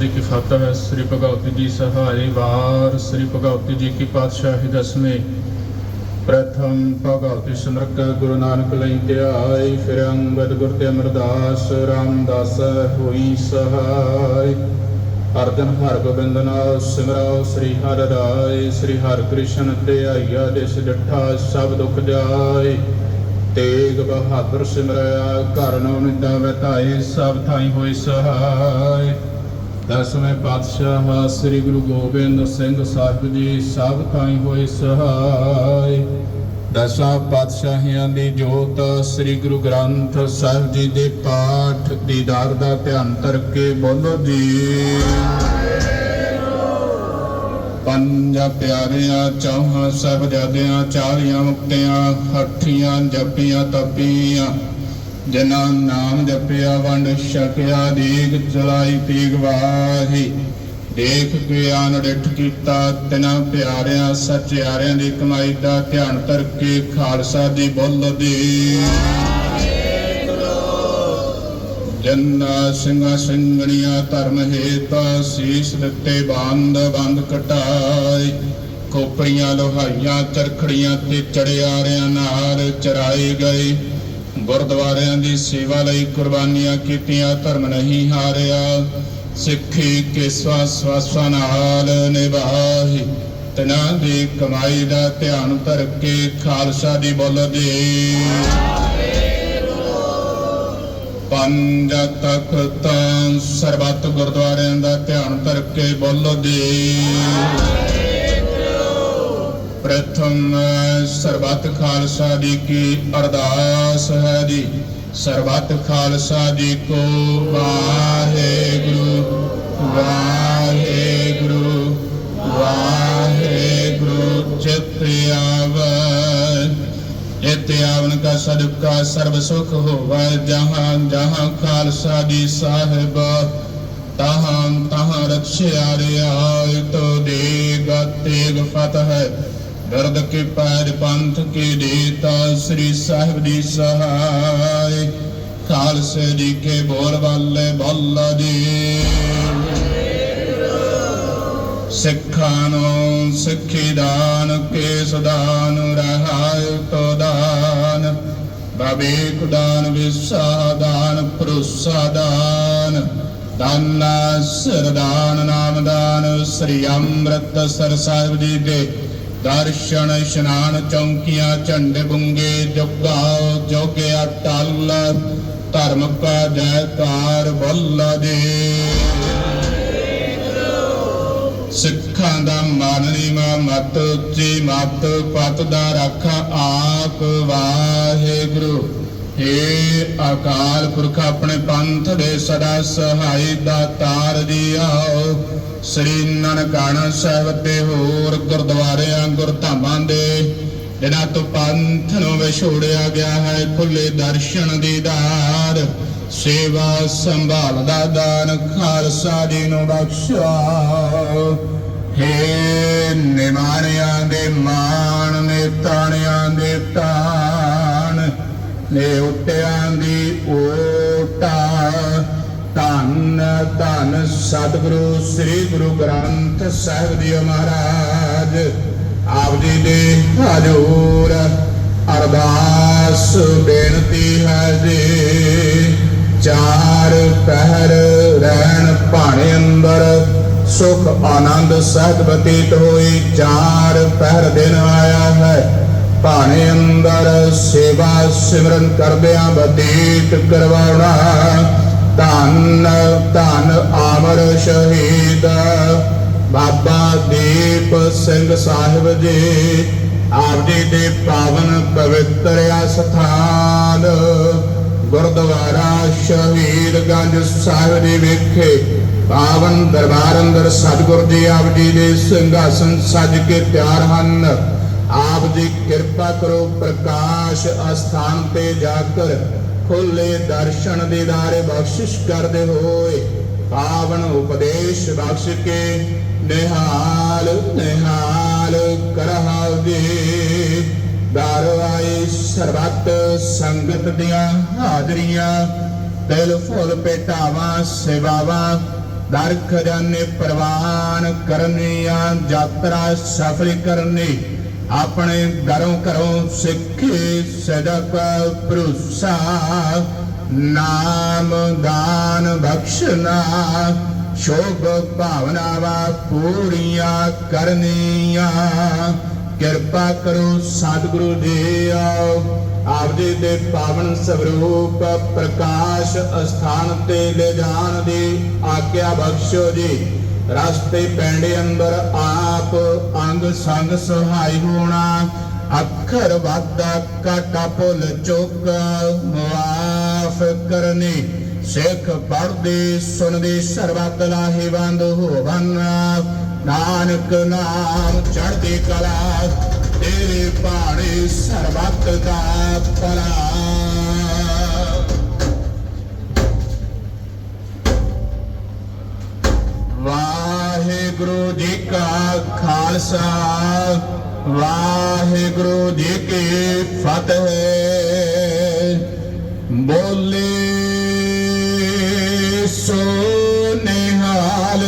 ਜੀ ਕੀ ਫਤਿਹ ਸ੍ਰੀ ਭਗਵਤੀ ਜੀ ਸਹਾਈ ਵਾਰ, ਸ੍ਰੀ ਭਗਵਤੀ ਜੀ ਕੀ ਪਾਤਸ਼ਾਹੀ ਦਸਵੇਂ। ਪ੍ਰਥਮ ਭਗਵਤੀ ਸਿਮਰਕ ਗੁਰੂ ਨਾਨਕ ਲਈ ਫਿਰ ਅੰਗਦ ਗੁਰ ਤੇ ਅਮਰਦਾਸ ਰਾਮਦਾਸ ਹੋਈ ਸਹਾਈ। ਅਰਜਨ ਹਰ ਗੋਬਿੰਦ ਨਾਮ ਸਿਮਰੋ ਸ੍ਰੀ ਹਰਿ ਰਾਏ, ਸ੍ਰੀ ਹਰਿ ਕ੍ਰਿਸ਼ਨ ਤੇ ਆਈਆ ਦਿਸ ਡਠਾ ਸਭ ਦੁਖ ਜਾਏ। ਤੇਗ ਬਹਾਦਰ ਸਿਮਰਿਆ, ਘਰ ਨੋ ਨਿਦਾ ਵਤਾਏ ਸਭ ਥਾਈ ਹੋਈ ਸਹਾਈ ਦਸਵੇਂ ਪਾਤਸ਼ਾਹ ਸ੍ਰੀ ਗੁਰੂ ਗੋਬਿੰਦ ਸਿੰਘ ਸਾਹਿਬ ਜੀ, ਸਭ ਤਾਈ ਹੋਏ ਸਹਾਈ ਦਸਾਂ ਪਾਤਸ਼ਾਹੀਆਂ ਦੀ ਜੋਤ, ਸ੍ਰੀ ਗੁਰੂ ਗ੍ਰੰਥ ਸਾਹਿਬ ਜੀ ਦੇ ਪਾਠ ਦੀਦਾਰ ਦਾ ਧਿਆਨ ਕਰਕੇ ਬੋਲੋ ਜੀ। ਪੰਜ ਪਿਆਰਿਆਂ, ਚੌਹਾਂ ਸਾਹਿਬਜ਼ਾਦਿਆਂ ਚਾਲੀਆਂ ਮੁਕਤਿਆਂ ਹੱਠੀਆਂ ਜਪੀਆਂ, ਤਪੀਆਂ ਜਿਨ੍ਹਾਂ ਨਾਮ ਜਪਿਆ, ਵੰਡ ਛਕਿਆ, ਦੀਗ ਚਲਾਈ ਤੀਗ ਵਾਹੀ। ਦੇਖ ਕੇ ਡਿਠ ਕੀਤਾ ਤਿਨਾਂ ਪਿਆਰਿਆਂ, ਸੱਚਿਆਰਿਆਂ ਦੀ ਕਮਾਈ ਦਾ ਧਿਆਨ ਧਰ ਕੇ ਖਾਲਸਾ ਦੀ ਬੁੱਲ ਦੀ। ਜੰਨਾ ਸਿੰਘਾ ਸਿੰਘਣੀਆਂ ਧਰਮ ਹੇਤਾ ਸੀਸ ਦਿੱਤੇ ਬੰਦ ਬੰਦ ਕਟਾਈ। ਕੋਪਰੀਆਂ ਲੋਹਾਈਆਂ, ਚਰਖੜੀਆਂ ਤੇ ਚੜਿਆਰਿਆਂ ਨਾਲ ਚਰਾਏ ਗਏ ਗੁਰਦੁਆਰਿਆਂ ਦੀ ਸੇਵਾ ਲਈ ਕੁਰਬਾਨੀਆਂ ਕੀਤੀਆਂ, ਧਰਮ ਨਹੀਂ ਹਾਰਿਆ। ਸਿੱਖੀ ਕੇ ਸਵਾਸ ਨਾਲ ਨਿਭਾਹੀ। ਤਨਾਂ ਦੀ ਕਮਾਈ ਦਾ ਧਿਆਨ ਧਰ ਕੇ ਖਾਲਸਾ ਦੀ ਬੋਲਦੇ ਦੇ। ਪੰਜ ਤਖਤਾਂ ਸਰਬੱਤ ਗੁਰਦੁਆਰਿਆਂ ਦਾ ਧਿਆਨ ਧਰ ਕੇ ਬੋਲੋ ਦੇ। ਪ੍ਰਥਮ ਸਰਬੱਤ ਖਾਲਸਾ ਦੀ ਕੀ ਅਰਦਾਸ ਹੈ ਜੀ। ਸਰਬੱਤ ਖਾਲਸਾ ਜੀ ਕੋ ਵਾਹਿਗੁਰੂ ਵਾਹਿਗੁਰੂ ਵਾਹਿਗੁਰੂ ਚਿਤ ਆਵੈ ਇਤੇ ਆਵਨ ਕਾ ਸਦਕਾ ਸਰਬ ਸੁਖ ਹੋਵੈ ਜਹਾਂ ਜਹਾਂ ਖਾਲਸਾ ਜੀ ਸਾਹਿਬ। ਤਹਾਂ ਤਹਾਂ ਰਖਿਆ ਰਿਆਇ ਤੋ ਦੇ ਗਤੇਗ ਫਤਹ। ਦਰਦ ਕੇ ਪੈਰ ਪੰਥ ਕੇ ਦੇਤਾ ਸ੍ਰੀ ਸਾਹਿਬ ਦੀ ਸਹਾਇ ਖਾਲਸੇ ਜੀ ਕੇ ਬੋਲ ਵਾਲੇ ਬੱਲਾ ਦੀ ਸਿੱਖਾਂ ਨੂੰ ਸਿੱਖੀ ਦਾਨ, ਕੇਸ ਦਾਨ, ਰਹਾਇ ਤੋ ਦਾਨ। ਬਵੇਕ ਦਾਨ ਵਿਸਾ ਦਾਨ ਪ੍ਰੁਸਾ ਦਾਨ। ਦਾਨਾ ਸਰਦਾਨ ਨਾਮ ਦਾਨ, ਸ੍ਰੀ ਅੰਮ੍ਰਿਤਸਰ ਸਾਹਿਬ ਜੀ ਦੇ ਦਰਸ਼ਨ ਇਸ਼ਨਾਨ ਚੌਂਕੀਆਂ, ਝੰਡੇ ਬੁੰਗੇ ਜੁਗਾਓ ਜੋਗਿਆ ਟਲ ਧਰਮ ਕਾ ਜੈਕਾਰ ਬੱਲਾ ਦੇ। ਸਿੱਖਾਂ ਦਾ ਮਨ ਮਾ ਮਤ, ਉੱਚੀ ਮਤ, ਪਤ ਦਾ ਰੱਖ ਆਪ ਵਾਹਿਗੁਰੂ। ਏ ਅਕਾਲ ਪੁਰਖ, ਆਪਣੇ ਪੰਥ ਦੇ ਸਦਾ ਸਹਾਈ ਦਾ ਤਾਰ ਜੀ ਆਓ ਸ੍ਰੀ ਨਨਕਾਣਾ ਸਾਹਿਬ ਤੇ ਹੋਰ ਗੁਰਦੁਆਰਿਆਂ, ਗੁਰਧਾਮਾਂ ਦੇ ਜਿਨ੍ਹਾਂ ਤੋਂ ਪੰਥ ਨੂੰ ਵਿਛੋੜਿਆ ਗਿਆ ਹੈ ਖੁੱਲੇ ਦਰਸ਼ਨ ਦੀਦਾਰ ਸੇਵਾ ਸੰਭਾਲ ਦਾ ਦਾਨ ਖਾਲਸਾ ਜੀ ਨੂੰ ਬਖਸ਼ਾ। ਹੇ ਨਿਮਾਣਿਆਂ ਦੇ ਮਾਣ ਨੇ ਤਾਣਿਆਂ ਦੇ ਤਾਣ ਨੇ ਉੱਟਿਆਂ ਦੀ ਧੰਨ ਧੰਨ ਸਤਿਗੁਰੂ, ਸ੍ਰੀ ਗੁਰੂ ਗ੍ਰੰਥ ਸਾਹਿਬ ਜੀ ਮਹਾਰਾਜ। ਆਪ ਜੀ ਦੇ ਹਜ਼ੂਰ ਅਰਦਾਸ ਬੇਨਤੀ ਹੈ ਜੀ, ਚਾਰ ਪਹਿਰ ਰਹਿਣ ਭਾਣੇ ਅੰਦਰ ਸੁਖ ਆਨੰਦ ਸਹਿਜ ਬਤੀਤ ਹੋਈ, ਚਾਰ ਪਹਿਰ ਦਿਨ ਆਇਆ ਹੈ, ਭਾਣੇ ਅੰਦਰ ਸੇਵਾ ਸਿਮਰਨ ਕਰਦਿਆਂ ਬਤੀਤ ਕਰਵਾਉਣਾ। ਧੰਨ ਧੰਨ ਆਮਰ ਸ਼ਹੀਦ। ਬਾਬਾ ਦੀਪ ਸਿੰਘ ਸਾਹਿਬ ਜੀ ਆਪ ਜੀ ਦੇ ਪਾਵਨ ਪਵਿੱਤਰ ਅਸਥਾਨ। ਗੁਰਦੁਆਰਾ ਸ਼ਹੀਦਗੰਜ ਸਾਹਿਬ ਦੇ ਵਿਖੇ ਪਾਵਨ ਦਰਬਾਰ ਅੰਦਰ ਸਤਿਗੁਰ ਜੀ ਆਪ ਜੀ ਦੇ ਸਿੰਘਾਸਨ ਸਜ ਕੇ ਤਿਆਰ ਹਨ। ਆਪ ਜੀ ਕਿਰਪਾ ਕਰੋ ਪ੍ਰਕਾਸ਼ ਅਸਥਾਨ ਤੇ ਜਾ ਕਰ ਖੁੱਲੇ ਦਰਸ਼ਨ ਦੀਦਾਰੇ ਬਖਸ਼ਿਸ਼ ਕਰਦੇ ਹੋਏ, ਪਾਵਨ ਉਪਦੇਸ਼ ਬਖਸ਼ ਕੇ ਨਿਹਾਲ ਨਿਹਾਲ ਕਰਹਾਵੇ ਦਰ ਆਏ ਸਰਬੱਤ ਸੰਗਤ ਦੀਆਂ ਹਾਜ਼ਰੀਆਂ ਦਿਲ ਫੁੱਲ ਪੇਟਾਵਾਂ ਸੇਵਾਵਾਂ ਦਰ ਖਜ਼ਾਨੇ ਪ੍ਰਵਾਨ ਕਰਨੀਆਂ ਯਾਤਰਾ ਸਫਲ ਕਰਨੀ। ਆਪਣੇ ਘਰੋਂ ਘਰੋਂ ਸਿੱਖੇ ਸਦਕ ਭਰੋਸਾ, ਨਾਮ ਦਾਨ ਬਖਸ਼ਣਾ, ਸ਼ੋਭ ਭਾਵਨਾਵਾਂ ਪੂਰੀਆਂ ਕਰਨੀਆਂ। ਕਿਰਪਾ ਕਰੋ ਸਤਿਗੁਰੂ ਜੀ, ਆਓ ਆਪਦੇ ਦੇ ਪਾਵਨ ਸਵਰੂਪ ਪ੍ਰਕਾਸ਼ ਅਸਥਾਨ ਤੇ ਲੈ ਜਾਣ ਦੀ ਆਗਿਆ ਬਖਸ਼ੋ ਜੀ। ਰਸਤੇ ਪੈਂਡੇ ਅੰਦਰ ਆਪ ਅੰਗ ਸੰਗ ਸਹਾਈ ਹੋਣਾ। ਅੱਖਰ ਵਾਦਾ ਕਾਟਾ ਭੁੱਲ ਚੁੱਕ ਮਾਫ ਕਰਨੀ। ਸਿੱਖ ਪੜਦੇ ਸੁਣਦੇ, ਸਰਬੱਤ ਲਾਹੇਵੰਦ ਹੋਵਨ ਨਾਨਕ ਨਾਮ ਚੜ੍ਹਦੀ ਕਲਾ, ਤੇਰੇ ਬਾਣੇ ਸਰਬੱਤ ਦਾ ਭਲਾ। ਖਾਲਸਾ ਵਾਹਿਗੁਰੂ ਜੀ ਕੀ ਫਤਿਹ। ਬੋਲੇ ਸੋ ਨਿਹਾਲ